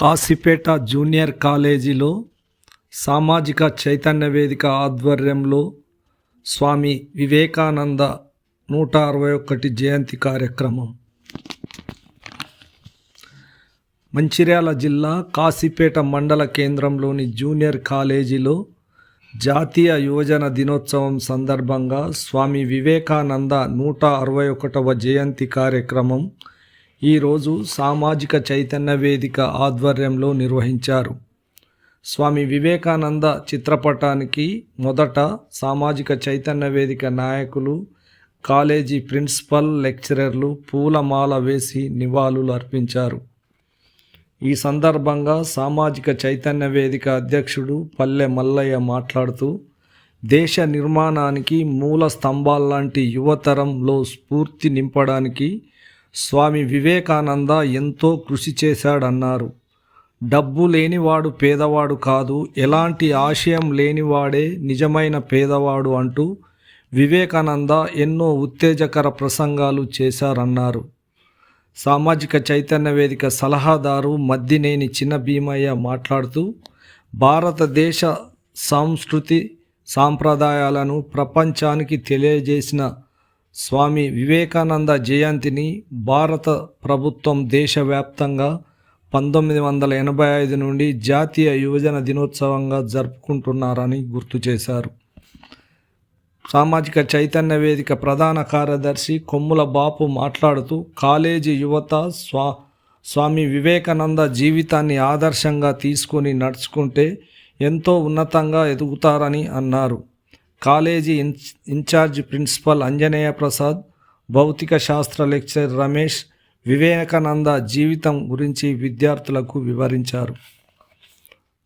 Kasipet junior కాలేజీలో సామాజిక చైతన్య వేదిక ఆధ్వర్యంలో స్వామి వివేకానంద నూట అరవై ఒకటి జయంతి కార్యక్రమం. మంచిర్యాల జిల్లా కాశీపేట మండల కేంద్రంలోని జూనియర్ కాలేజీలో జాతీయ యువజన దినోత్సవం సందర్భంగా స్వామి వివేకానంద నూట అరవై ఒకటవ జయంతి కార్యక్రమం ఈరోజు సామాజిక చైతన్య వేదిక ఆధ్వర్యంలో నిర్వహించారు. స్వామి వివేకానంద చిత్రపటానికి మొదట సామాజిక చైతన్య వేదిక నాయకులు కాలేజీ ప్రిన్సిపల్ లెక్చరర్లు పూలమాల వేసి నివాళులు అర్పించారు. ఈ సందర్భంగా సామాజిక చైతన్య వేదిక అధ్యక్షుడు పల్లె మల్లయ్య మాట్లాడుతూ దేశ నిర్మాణానికి మూల స్తంభాల్లాంటి యువతరంలో స్ఫూర్తి నింపడానికి స్వామి వివేకానంద ఎంతో కృషి చేశాడన్నారు. డబ్బు లేనివాడు పేదవాడు కాదు ఎలాంటి ఆశయం లేనివాడే నిజమైన పేదవాడు అంటూ వివేకానంద ఎన్నో ఉత్తేజకర ప్రసంగాలు చేశారన్నారు. సామాజిక చైతన్య వేదిక సలహాదారు మద్దినేని చిన్న భీమయ్య మాట్లాడుతూ భారతదేశ సంస్కృతి సాంప్రదాయాలను ప్రపంచానికి తెలియజేసిన స్వామి వివేకానంద జయంతిని భారత ప్రభుత్వం దేశవ్యాప్తంగా పంతొమ్మిది వందల ఎనభై ఐదు నుండి జాతీయ యువజన దినోత్సవంగా జరుపుకుంటున్నారని గుర్తు చేశారు. సామాజిక చైతన్య వేదిక ప్రధాన కార్యదర్శి కొమ్ముల బాపు మాట్లాడుతూ కాలేజీ యువత స్వా స్వామి వివేకానంద జీవితాన్ని ఆదర్శంగా తీసుకొని నడుచుకుంటే ఎంతో ఉన్నతంగా ఎదుగుతారని అన్నారు. College in in-charge principal Anjaneya Prasad భౌతిక శాస్త్ర లెక్చరర్ రమేష్ వివేకానంద జీవితం గురించి విద్యార్థులకు వివరించారు.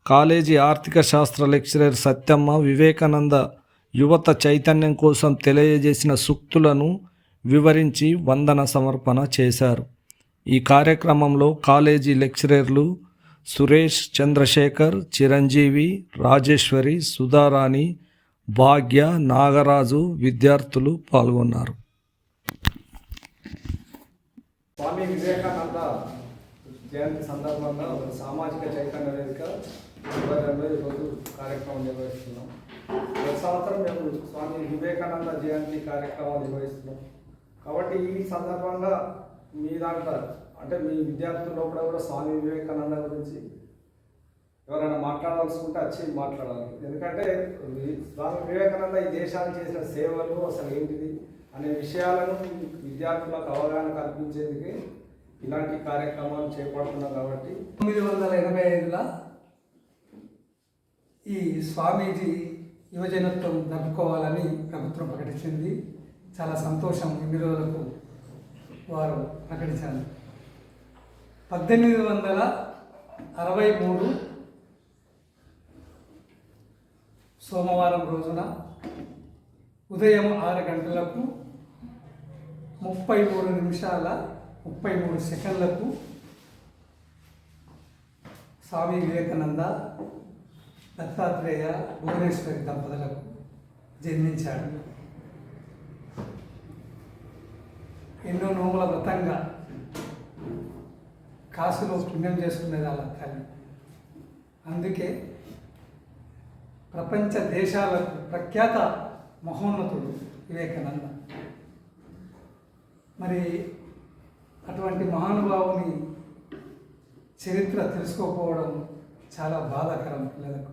కాలేజీ ఆర్థిక శాస్త్ర లెక్చరర్ సత్యమ్మ వివేకానంద యువత చైతన్యం కోసం తెలియజేసిన సూక్తులను వివరించి వందన సమర్పణ చేశారు. ఈ కార్యక్రమంలో కాలేజీ లెక్చరర్లు సురేష్ చంద్రశేఖర్ చిరంజీవి రాజేశ్వరి సుధారాణి భాగ్య నాగరాజు విద్యార్థులు పాల్గొన్నారు. స్వామి వివేకానంద జయంతి సందర్భంగా ఒక సామాజిక చైతన్య వేదిక ఆధ్వర్యంలో ఈరోజు కార్యక్రమం నిర్వహిస్తున్నాం. ప్రతి సంవత్సరం మేము స్వామి వివేకానంద జయంతి కార్యక్రమం నిర్వహిస్తున్నాం. కాబట్టి ఈ సందర్భంగా మీ దాంట్లో అంటే మీ విద్యార్థుల లోపల కూడా స్వామి వివేకానంద గురించి ఎవరైనా మాట్లాడాల్సుకుంటే వచ్చి మాట్లాడాలి. ఎందుకంటే స్వామి వివేకానంద ఈ దేశానికి చేసిన సేవలు అసలు ఏంటిది అనే విషయాలను విద్యార్థులకు అవగాహన కల్పించేందుకు ఇలాంటి కార్యక్రమాలు చేపడుతున్నాం కాబట్టి. తొమ్మిది వందల ఎనభై ఐదులో ఈ స్వామీజీ యువజనత్వం దక్కుకోవాలని ప్రభుత్వం ప్రకటించింది. చాలా సంతోషం ఇన్ని రోజులకు వారు ప్రకటించారు. పద్దెనిమిది వందల అరవై మూడు సోమవారం రోజున ఉదయం ఆరు గంటలకు ముప్పై మూడు నిమిషాల ముప్పై మూడు సెకండ్లకు స్వామి వివేకానంద దత్తాత్రేయ భువనేశ్వరి దంపతులకు జన్మించాడు. ఎన్నో నోముల వ్రతంగా కాసులో పుణ్యం చేసుకునేది వాళ్ళ తల్లి. అందుకే ప్రపంచ దేశాలకు ప్రఖ్యాత మహోన్నతుడు వివేకానంద. మరి అటువంటి మహానుభావుని చరిత్ర తెలుసుకోకపోవడం చాలా బాధాకరం పిల్లలకు.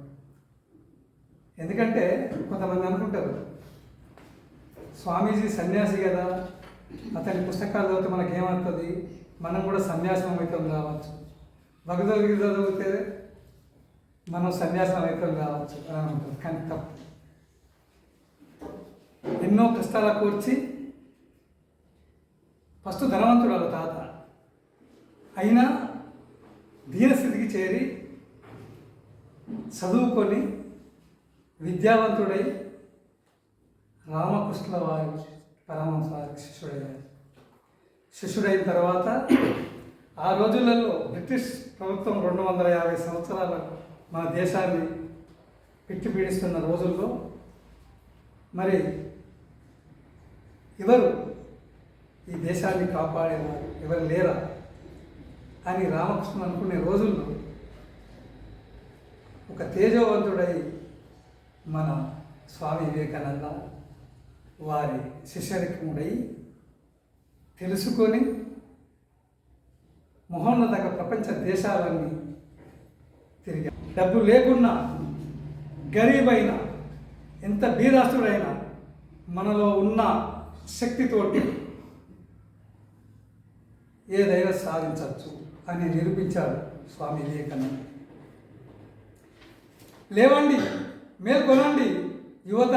ఎందుకంటే కొంతమంది అనుకుంటారు స్వామీజీ సన్యాసి కదా అతని పుస్తకాలు చదివితే మనకేమవుతుంది? మనం కూడా సన్యాసం అవుతాం కావచ్చు. భగవద్గీత చదివితే మనం సన్యాసం రైతులు కావచ్చు. అని అనుకుంటారు కానీ తప్పు. ఎన్నో కష్టాల కూర్చి ఫస్ట్ ధనవంతుడు వాళ్ళ తాత. అయినా దీనస్థితికి చేరి చదువుకొని విద్యావంతుడై రామకృష్ణుల వారి పరమహంస వారికి శిష్యుడయ్యారు. శిష్యుడైన తర్వాత ఆ రోజులలో బ్రిటిష్ ప్రభుత్వం రెండు వందల యాభై సంవత్సరాలకు మన దేశాన్ని పిచ్చి పీడిస్తున్న రోజుల్లో మరి ఎవరు ఈ దేశాన్ని కాపాడేవారు? ఎవరు లేరా? అని రామకృష్ణ అనుకునే రోజుల్లో ఒక తేజవంతుడై మన స్వామి వివేకానంద వారి శిష్యరికముడై తెలుసుకొని మహోన్నత ప్రపంచ దేశాలన్నీ డబ్బు లేకున్నా గరీబైన ఎంత బీరాస్తుడైనా మనలో ఉన్న శక్తితోటి ఏదైనా సాధించవచ్చు అని నిరూపించాడు స్వామి వివేకానంద. లేవండి మేల్కొనండి యువత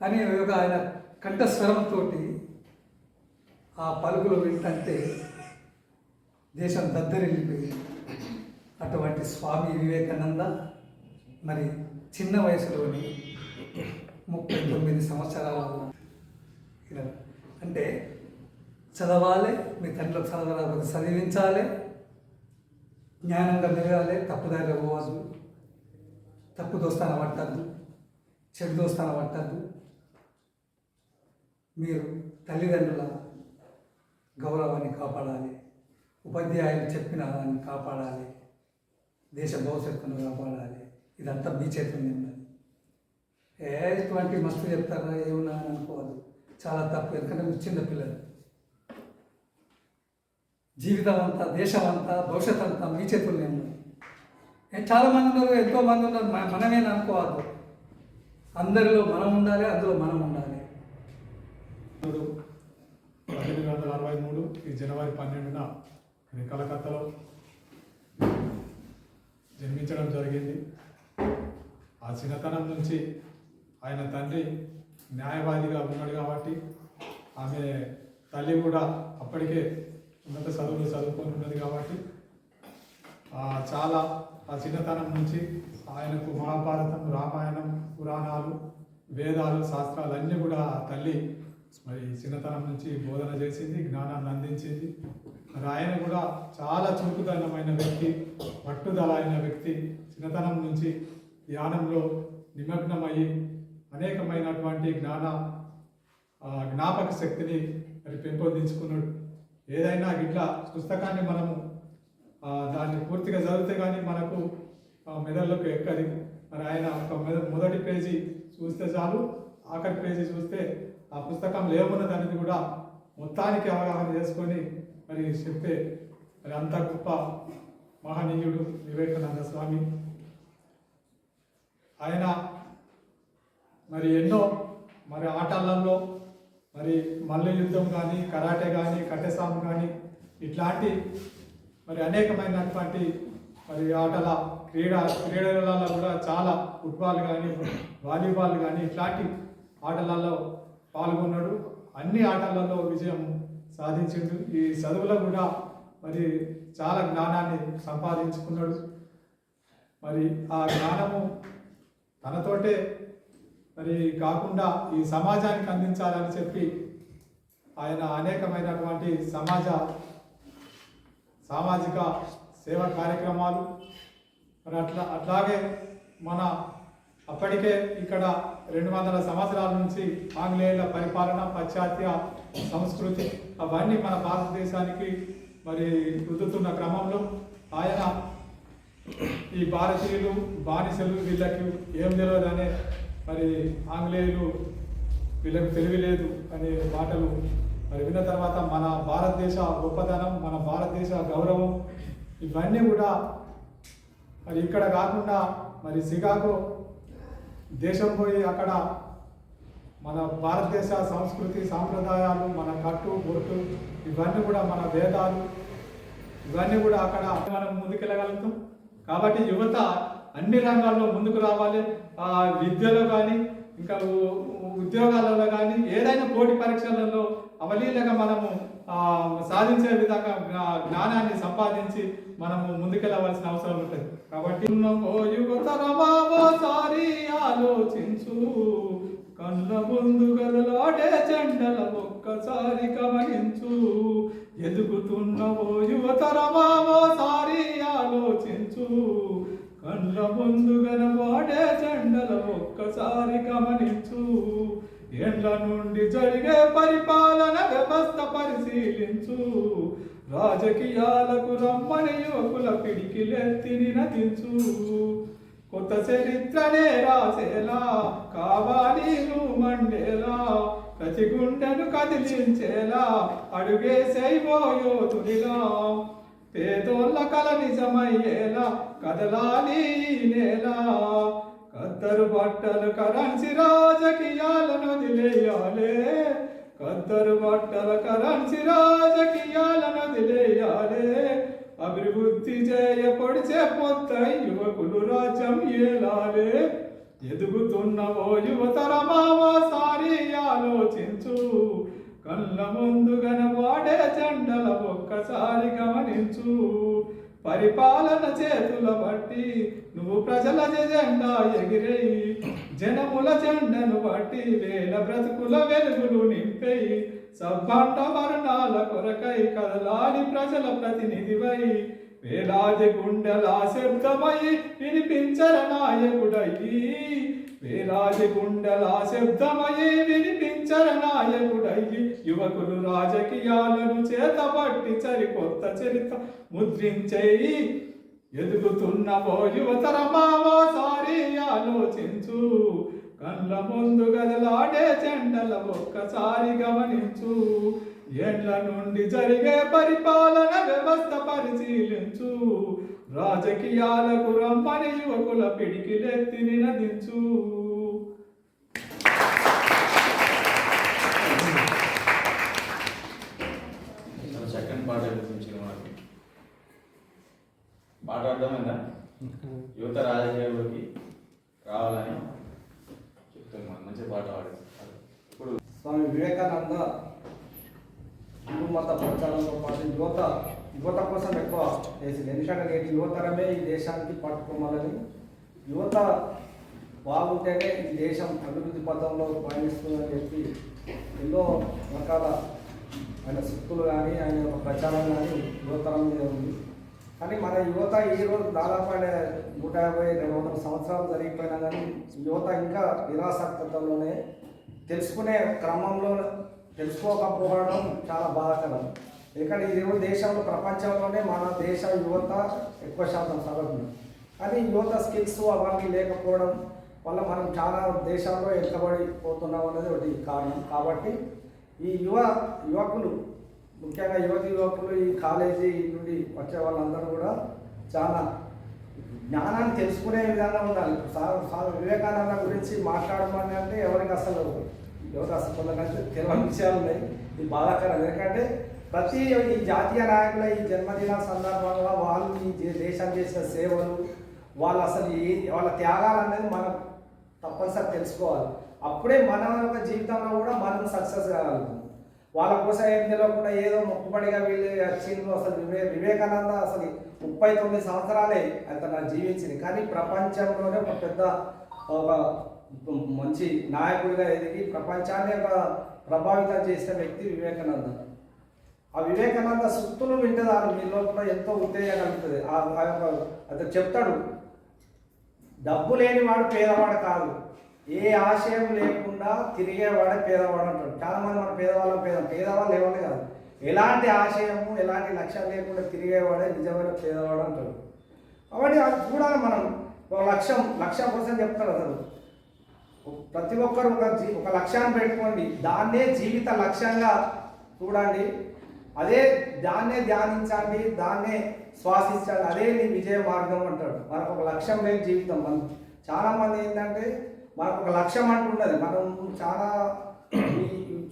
అనే ఒక ఆయన కంఠస్వరంతో ఆ పలుకులు వింటంటే దేశం దద్దరిల్లిపోయింది. అటువంటి స్వామి వివేకానంద మరి చిన్న వయసులోని ముప్పై తొమ్మిది సంవత్సరాల అంటే చదవాలి మీ తండ్రులకు చదవాలి చదివించాలి జ్ఞానంగా మెరగాలి తప్పుదారిలో పోవద్దు తప్పు దోస్తాన పట్టద్దు చెడు దోస్తాన పట్టద్దు మీరు తల్లిదండ్రుల గౌరవాన్ని కాపాడాలి ఉపాధ్యాయులు చెప్పిన దాన్ని కాపాడాలి. దేశ భవిష్యత్తును కాపాడాలి. ఇదంతా మీ చేతుల్లో ఉన్నది. ఏ ఇటువంటి మస్తు చెప్తారా ఏమన్నా అని అనుకోవద్దు. చాలా తప్పు ఎందుకంటే చిన్న పిల్లలు. జీవితం అంతా దేశం అంతా భవిష్యత్ అంతా మీ చేతుల్లో ఉన్నది. చాలామంది చాలా మంది ఉన్నారు ఎంతో మంది ఉన్నారు మనమే అనుకోవద్దు. అందరిలో మనం ఉండాలి అందులో మనం ఉండాలి. మూడు పద్దెనిమిది వందల అరవై మూడు ఈ జనవరి పన్నెండున కలకత్తాలో జన్మించడం జరిగింది. ఆ చిన్నతనం నుంచి ఆయన తండ్రి న్యాయవాదిగా ఉన్నాడు కాబట్టి ఆమె తల్లి కూడా అప్పటికే ఉన్నత చదువులు చదువుకొని ఉన్నది కాబట్టి ఆ, చాలా ఆ చిన్నతనం నుంచి ఆయనకు మహాభారతం రామాయణం పురాణాలు వేదాలు శాస్త్రాలు అన్నీ కూడా తల్లి మరి చిన్నతనం నుంచి బోధన చేసింది జ్ఞానాన్ని అందించింది. మరి ఆయన కూడా చాలా చురుకుతనమైన వ్యక్తి పట్టుదల అయిన వ్యక్తి. చిన్నతనం నుంచి ధ్యానంలో నిమగ్నమయ్యి అనేకమైనటువంటి జ్ఞాన జ్ఞాపక శక్తిని మరి పెంపొందించుకున్నాడు. ఏదైనా ఇట్లా పుస్తకాన్ని మనము దాన్ని పూర్తిగా చదివితే కానీ మనకు మెదడులోకి ఎక్కది. మరి ఆయన ఒక మెద- మొదటి పేజీ చూస్తే చాలు ఆఖరి పేజీ చూస్తే ఆ పుస్తకం ఏమున్నది అనేది కూడా మొత్తానికి అవగాహన చేసుకొని మరి చెప్పే మరి అంత గొప్ప మహనీయుడు వివేకానంద స్వామి. ఆయన మరి ఎన్నో మరి ఆటలలో మరి మల్ల యుద్ధం కానీ కరాటే కానీ కట్టెసాము కానీ ఇట్లాంటి మరి అనేకమైనటువంటి మరి ఆటల క్రీడా క్రీడలలో కూడా చాలా ఫుట్బాల్ కానీ వాలీబాల్ కానీ ఇట్లాంటి ఆటలలో పాల్గొన్నాడు. అన్ని ఆటలలో విజయం సాధించిండు. ఈ చదువులో కూడా మరి చాలా జ్ఞానాన్ని సంపాదించుకున్నాడు. మరి ఆ జ్ఞానము తనతోటే మరి కాకుండా ఈ సమాజానికి అందించాలని చెప్పి ఆయన అనేకమైనటువంటి సమాజ సామాజిక సేవ కార్యక్రమాలు. మరి అట్లా అట్లాగే మన అప్పటికే ఇక్కడ రెండు వందల సంవత్సరాల నుంచి ఆంగ్లేయుల పరిపాలన పాశ్చాత్య సంస్కృతి అవన్నీ మన భారతదేశానికి మరి రుద్దుతున్న క్రమంలో ఆయన ఈ భారతీయులు బానిసలు వీళ్ళకి ఏం తెలియదనే మరి ఆంగ్లేయులు వీళ్ళకి తెలియలేదు అనే మాటలు మరి విన్న తర్వాత మన భారతదేశ గొప్పతనం మన భారతదేశ గౌరవం ఇవన్నీ కూడా మరి ఇక్కడ కాకుండా మరి సికాగో దేశం పోయి అక్కడ మన భారతదేశ సంస్కృతి సాంప్రదాయాలు మన కట్టు బొట్టు ఇవన్నీ కూడా మన వేదాలు ఇవన్నీ కూడా అక్కడ మనం ముందుకెళ్ళగలుగుతాం. కాబట్టి యువత అన్ని రంగాల్లో ముందుకు రావాలి. ఆ విద్యలో కానీ ఇంకా ఉద్యోగాలలో కానీ ఏదైనా పోటీ పరీక్షలలో అవలీలగా మనము సాధించే విధంగా జ్ఞానాన్ని సంపాదించి మనము ముందుకెళ్ళవలసిన అవసరం ఉంటుంది. కాబట్టి ఓ ఆలోచించు. కళ్ళ ముందు గదలాడే చెండల ఒక్కసారి గమనించు. ఎదుగుతున్న ఓ యువతరమా ఆలోచించు. కళ్ళ ముందు గనవాడే చెండల ఒక్కసారి గమనించు. ఏండ్ల నుండి జరిగే పరిపాలన వ్యవస్థ పరిశీలించు. రాజకీయాలకు రమ్మని యువకుల పిడికిలెత్తి నినదించు. కొత్త చరిత్రనే రాసేలా కావాలి మండేలా ప్రతి గుండెను కదిలించేలా అడుగేసేయబోయో తుడిగా పేదోళ్ళ కల నిజమయ్యేలా కదలాలి నేలా. కద్దరు బట్టలు కరెన్సీ రాజకీయాలను వదిలేయాలే. కద్దరు బట్టలు కరెన్సీ రాజకీయాలను వదిలేయాలే. అభివృద్ధి చేయ పొడిచే పొత్త యువకులు రాజ్యం ఏలాలే. ఎదుగుతున్న ఓ యువతరమావా సారి ఆలోచించు. కళ్ళ ముందు వాడే జెండల ఒక్కసారి గమనించు. పరిపాలన చేతుల బట్టి నువ్వు ప్రజల జెండా ఎగిరేయి. జనముల జెండను బట్టి వేల బ్రతుకుల వెలుగులు నింపేయి. సబ్బంట మరణాల కొరకై కదలాలి ప్రజల ప్రతినిధివై. వేలాది గుండెల శబ్దమై వినిపించర నాయకుడయ్యి. వేలాది గుండెల శబ్దమై వినిపించర నాయకుడయ్యి. యువకులు రాజకీయాలను చేతబట్టి సరికొత్త చరిత్ర ముద్రించేయి ఎదుగుతున్న ఓ యువతరమావో సారి ఆలోచించు. కళ్ళ ముందు గదలాడే చెండల ఒక్కసారి గమనించు. ఎండ్ల నుండి జరిగే పరిపాలన వ్యవస్థ పరిశీలించు. రాజకీయాలకు రమ్మని యువకుల పిడికిలెత్తి నినదించు. సెకండ్ పాట గురించి మనకి పాట అర్థమైందా? యువత రాజకీయాల్లోకి రావాలని చెప్తున్నాను మంచి పాట పాడేది ఇప్పుడు స్వామి వివేకానంద హిందూ మత ప్రచారంతో పాటు యువత యువత కోసం ఎక్కువ చేసింది. ఎందుకంటే నేటి యువతరమే ఈ దేశానికి పట్టుకోవాలని యువత బాగుంటేనే ఈ దేశం అభివృద్ధి పథంలో పయనిస్తుందని చెప్పి ఎన్నో రకాల ఆయన శక్తులు కానీ ఆయన ప్రచారం కానీ యువతరం మీద ఉంది. కానీ మన యువత ఈరోజు రోజు దాదాపు ఆయన నూట యాభై రెండు వందల సంవత్సరాలు జరిగిపోయినా కానీ యువత ఇంకా నిరాసక్తలోనే తెలుసుకునే క్రమంలో తెలుసుకోకపోవడం చాలా బాధాకరం. ఎందుకంటే ఈరోజు దేశంలో ప్రపంచంలోనే మన దేశ యువత ఎక్కువ శాతం సగటు కానీ యువత స్కిల్స్ అవన్నీ లేకపోవడం వల్ల మనం చాలా దేశాల్లో వెనుకబడిపోతున్నాం అనేది ఒకటి కారణం. కాబట్టి ఈ యువ యువకులు ముఖ్యంగా యువతి యువకులు ఈ కాలేజీ నుండి వచ్చే వాళ్ళందరూ కూడా చాలా జ్ఞానాన్ని తెలుసుకునే విధంగా ఉండాలి. సా- వివేకానంద గురించి మాట్లాడమని అంటే ఎవరికి అసలు ఎవరికి అసలు కొంతమంది తెలియని విషయాలు ఉన్నాయి. ఇది బాధాకరం. ఎందుకంటే ప్రతి ఈ జాతీయ నాయకుల ఈ జన్మదిన సందర్భంగా వాళ్ళు ఈ దే- దేశం చేసిన సేవలు వాళ్ళు అసలు ఏ వాళ్ళ త్యాగాలు అనేది మనం తప్పనిసరి తెలుసుకోవాలి. అప్పుడే మన యొక్క జీవితంలో కూడా మనం సక్సెస్ కాగలుగుతాం. వాళ్ళ కోసం ఏం తెలియకుండా ఏదో మొక్కుబడిగా వీళ్ళు వచ్చిండ్రు అసలు వివే వివేకానంద అసలు ముప్పై తొమ్మిది సంవత్సరాలే అతను జీవించింది. కానీ ప్రపంచంలోనే ఒక పెద్ద ఒక మంచి నాయకుడిగా ఎదిగి ప్రపంచాన్ని ఒక ప్రభావితం చేసిన వ్యక్తి వివేకానంద. ఆ వివేకానంద సూక్తులు వింటదారు మీ లోపల ఎంతో ఉత్తేజం కలుగుతుంది. అతను చెప్తాడు. డబ్బు లేనివాడు పేదవాడు కాదు. ఏ ఆశయం లేకుండా తిరిగేవాడే పేదవాడు అంటాడు. చాలా మంది మన పేదవాళ్ళం పేద పేదవాళ్ళు ఎవరు కాదు. ఎలాంటి ఆశయము ఎలాంటి లక్ష్యం లేకుండా తిరిగేవాడే నిజమైన పేదవాడు అంటాడు. కాబట్టి అది చూడాలి మనం. ఒక లక్ష్యం లక్ష్యం కోసం చెప్తాడు అసలు ప్రతి ఒక్కరు ఒక ఒక లక్ష్యాన్ని పెట్టుకోండి. దాన్నే జీవిత లక్ష్యంగా చూడండి. అదే దాన్నే ధ్యానించండి దాన్నే శ్వాసించండి అదే నీ విజయ మార్గం అంటాడు. మనకు ఒక లక్ష్యం లేని జీవితం మనం చాలామంది ఏంటంటే మనకు ఒక లక్ష్యం అంటున్నది మనం చాలా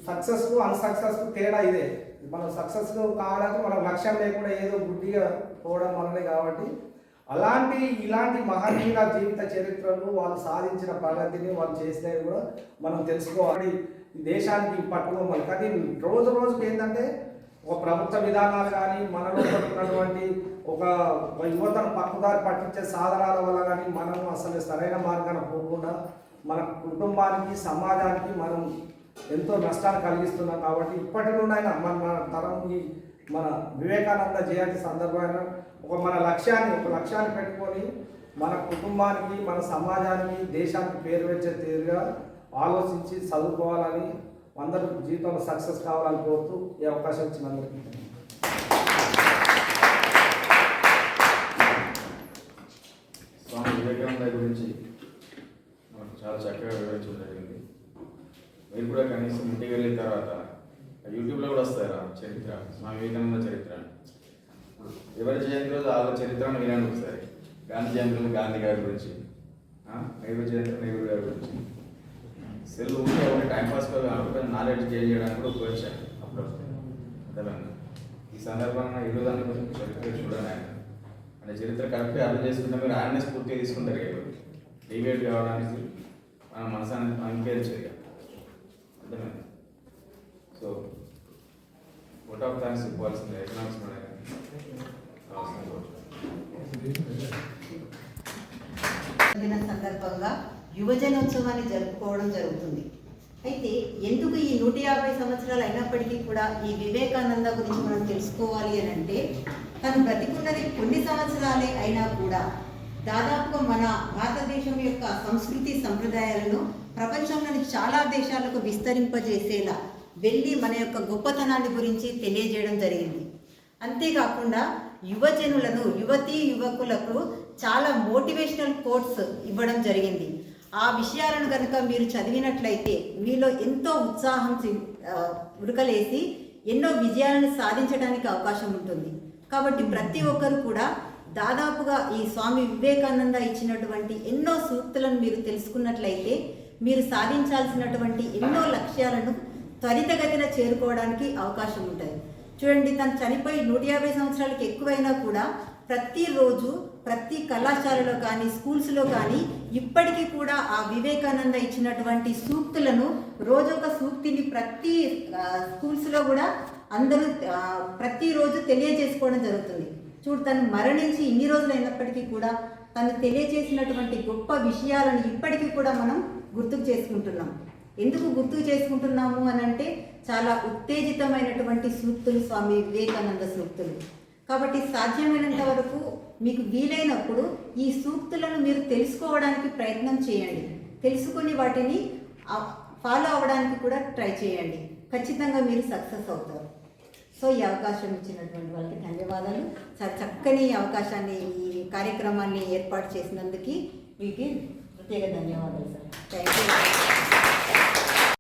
సక్సెస్కు అన్సక్సెస్ఫుల్ తేడా ఇదే. మనం సక్సెస్ కావడానికి మనకు లక్ష్యం లేకుండా ఏదో గుడ్డిగా పోవడం వల్లనే కాబట్టి అలాంటి ఇలాంటి మహనీయుల జీవిత చరిత్రలు వాళ్ళు సాధించిన ప్రగతిని వాళ్ళు చేసినవి కూడా మనం తెలుసుకోవాలి. దేశానికి పట్టుకోవాలి కానీ రోజు రోజుకి ఏంటంటే ఒక ప్రభుత్వ విధానాలు కానీ మనలో ఉన్నటువంటి ఒక యువతను పక్కుదారి పట్టించే సాధనాల వల్ల కానీ మనం అసలు సరైన మార్గాన పోకుండా మన కుటుంబానికి సమాజానికి మనం ఎంతో నష్టాన్ని కలిగిస్తున్నాం కాబట్టి ఇప్పటి నుండైనా మన మన తరం ఈ మన వివేకానంద జయంతి సందర్భంగా ఒక మన లక్ష్యాన్ని ఒక లక్ష్యాన్ని పెట్టుకొని మన కుటుంబానికి మన సమాజానికి దేశానికి పేరు వచ్చే తీరుగా ఆలోచించి చదువుకోవాలని అందరూ జీవితంలో సక్సెస్ కావాలని కోరుతూ ఈ అవకాశం ఇచ్చిన అందరికీ. స్వామి వివేకానంద గురించి మనకు చాలా చక్కగా వివరించడం జరిగింది. మీరు కూడా కనీసం ఇంటికి వెళ్ళిన తర్వాత యూట్యూబ్లో కూడా వస్తారా చరిత్ర? స్వామి వివేకానంద చరిత్ర. ఎవరి జయంతి రోజు వాళ్ళ చరిత్రను వినండి ఒకసారి. గాంధీ జయంతి గాంధీ గారి గురించి. నెహ్రూ జయంతి నెహ్రూ గారి గురించి. సెల్ ఉంటే ఎవరి టైం పాస్ కాకుండా నాలెడ్జ్ గెయిన్ చేయడానికి కూడా ఉపయోగించాలి. అప్పుడు అర్థమైందా ఈ సందర్భంగా ఈ రోజు కొంచెం చరిత్ర చూడండి ఆయన. అంటే చరిత్ర కరెక్ట్గా అర్థం చేసుకుంటే మీరు ఆయన్నే స్ఫూర్తిగా తీసుకుంటారు కదా డిబేట్ కావడానికి మన మనసాన్ని అంకేర్ చేయాలి. అర్థమైంది సో ఓట్ ఆఫ్ థ్యాంక్స్ ఇవ్వాల్సింది. ఎకనామిక్స్ కూడా సందర్భంగా యువజనోత్సవాన్ని జరుపుకోవడం జరుగుతుంది. అయితే ఎందుకు ఈ నూట యాభై సంవత్సరాలు అయినప్పటికీ కూడా ఈ వివేకానంద గురించి మనం తెలుసుకోవాలి అని అంటే తను బ్రతికున్నది కొన్ని సంవత్సరాలే అయినా కూడా దాదాపుగా మన భారతదేశం యొక్క సంస్కృతి సంప్రదాయాలను ప్రపంచంలోని చాలా దేశాలకు విస్తరింపజేసేలా వెళ్ళి మన యొక్క గొప్పతనాన్ని గురించి తెలియజేయడం జరిగింది. అంతేకాకుండా యువజనులను యువతీ యువకులకు చాలా మోటివేషనల్ కోర్స్ ఇవ్వడం జరిగింది. ఆ విషయాలను కనుక మీరు చదివినట్లయితే మీలో ఎంతో ఉత్సాహం ఉడకలేసి ఎన్నో విజయాలను సాధించడానికి అవకాశం ఉంటుంది. కాబట్టి ప్రతి ఒక్కరు కూడా దాదాపుగా ఈ స్వామి వివేకానంద ఇచ్చినటువంటి ఎన్నో సూక్తులను మీరు తెలుసుకున్నట్లయితే మీరు సాధించాల్సినటువంటి ఎన్నో లక్ష్యాలను త్వరితగతిన చేరుకోవడానికి అవకాశం ఉంటుంది చూడండి తను చనిపోయి నూట యాభై సంవత్సరాలకు ఎక్కువైనా కూడా ప్రతిరోజు ప్రతి కళాశాలలో కానీ స్కూల్స్లో కానీ ఇప్పటికీ కూడా ఆ వివేకానంద ఇచ్చినటువంటి సూక్తులను రోజొక సూక్తిని ప్రతి స్కూల్స్లో కూడా అందరూ ప్రతిరోజు తెలియజేసుకోవడం జరుగుతుంది. చూడు తను మరణించి ఇన్ని రోజులు అయినప్పటికీ కూడా తను తెలియజేసినటువంటి గొప్ప విషయాలను ఇప్పటికీ కూడా మనం గుర్తుకు చేసుకుంటున్నాం. ఎందుకు గుర్తు చేసుకుంటున్నాము అని అంటే చాలా ఉత్తేజితమైనటువంటి సూక్తులు స్వామి వివేకానంద సూక్తులు. కాబట్టి సాధ్యమైనంత వరకు మీకు వీలైనప్పుడు ఈ సూక్తులను మీరు తెలుసుకోవడానికి ప్రయత్నం చేయండి. తెలుసుకుని వాటిని ఫాలో అవ్వడానికి కూడా ట్రై చేయండి. ఖచ్చితంగా మీరు సక్సెస్ అవుతారు. సో ఈ అవకాశం ఇచ్చినటువంటి వాళ్ళకి ధన్యవాదాలు. చక్కని అవకాశాన్ని ఈ కార్యక్రమాన్ని ఏర్పాటు చేసినందుకు మీకు ప్రత్యేక ధన్యవాదాలు సార్ థ్యాంక్ యూ